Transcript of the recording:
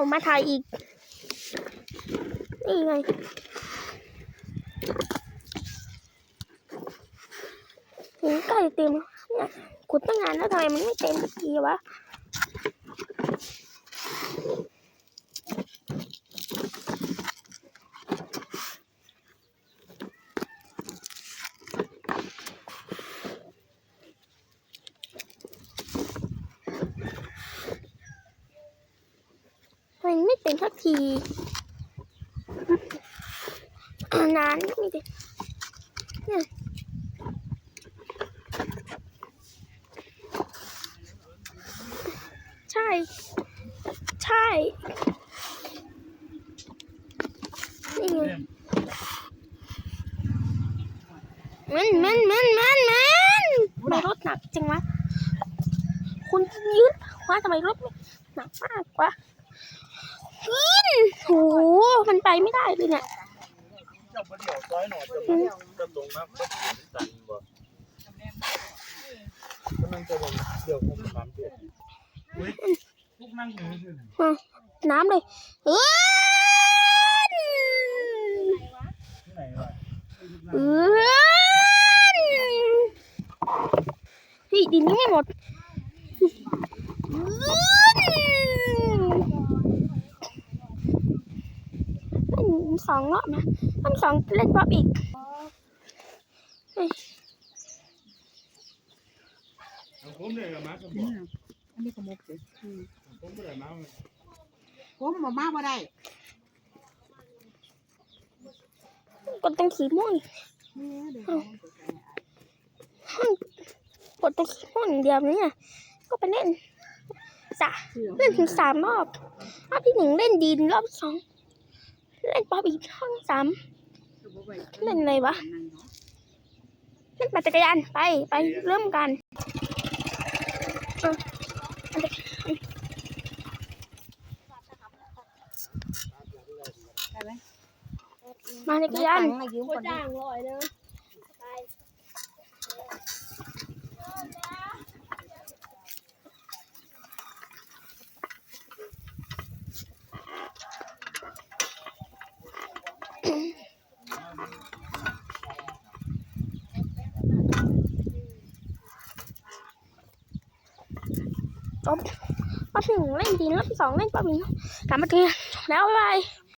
ามาถ่ายอีก นี่ไงหินไก่เต็มเนี่ยขุดตั้งนานแล้วทำไมมันไม่เต็มสักทีวะ มันไม่เต็มสักทีอ่านานไม่มีเต็มเนี่ยใช่ ใช่ นี่ไงมันมันมันมันมันทำไมรถหนักจังวะคุณยืดว่าทำไมรถไม่หนักมากวะ ขึ้นโหมันไปไม่ได้เลยเนี่ยเจ้าบ่เดี่ยวซอยหน่อยจะบ่จะลงน้ำบ่ตันบ่กำลังจะลงเดี๋ยเด็กอุ้ยลูกนั่งอยู่นี่คือน้ำเลยเอ้ยที่ไหนวะเอ้ยเฮ้ยดินยังไม่หมดเอ้ยเล่นสองรอบนะเล่นสองเล่นป๊อปอีกเฮ้ยผมเลยกับมาสมอืบูรมอันนี้ก็มุกสิอืมผมบ่ได้มาผมบ่มาบ่ได้กดตรงขีม่วงนี่เดี๋ยวกดตรงขีม่วงอย่างเดียวเนี่ยก็ไปเล่นสะเสือเล่นถึงสามรอบรอบที่หนึ่งเล่นดินรอบที่สอง เล่นป๊อปอีกห้องสามเล่นอะไรวะเล่นปั่นจักรยานไปไปเริ่มกันเอออันเด็กได้ไหมมาจักรยานมายืมคนจ้างลอยเลย จบรอบที่หนึ่งเล่นดินรอบที่สองเล่นป๊อปอีกกลับมาเทียแล้วบ๊ายบาย